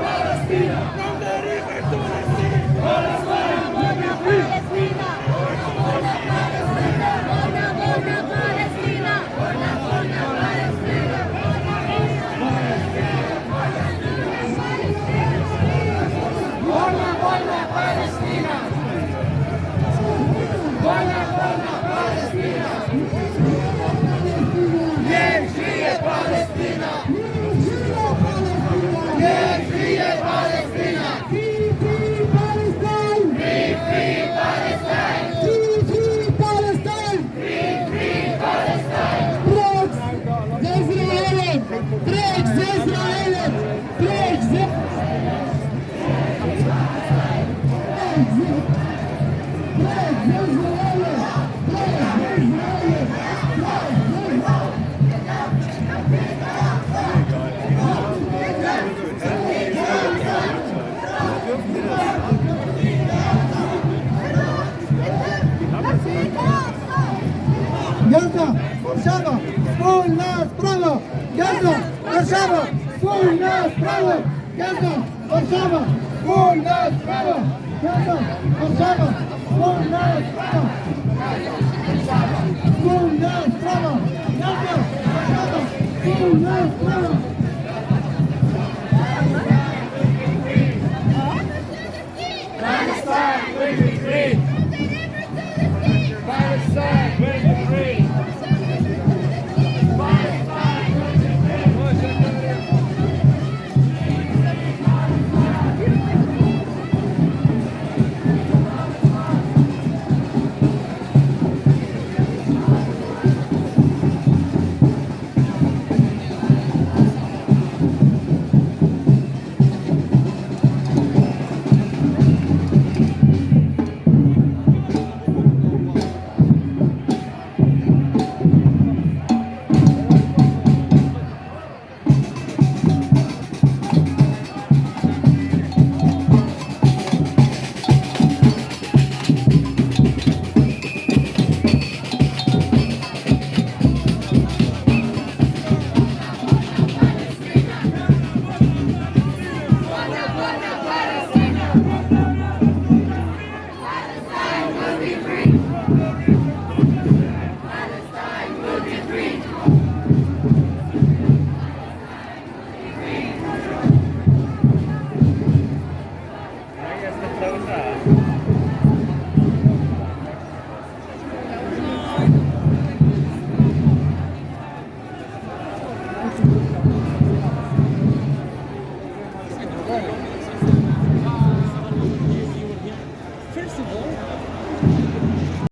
Palestina! Газа, Варшава, вольна справа! Газа, Варшава, вольна справа! Газа, Варшава, вольна справа! Газа, Варшава, вольна справа! Вольна справа! Газа, Варшава, вольна справа! Pakistan will be free!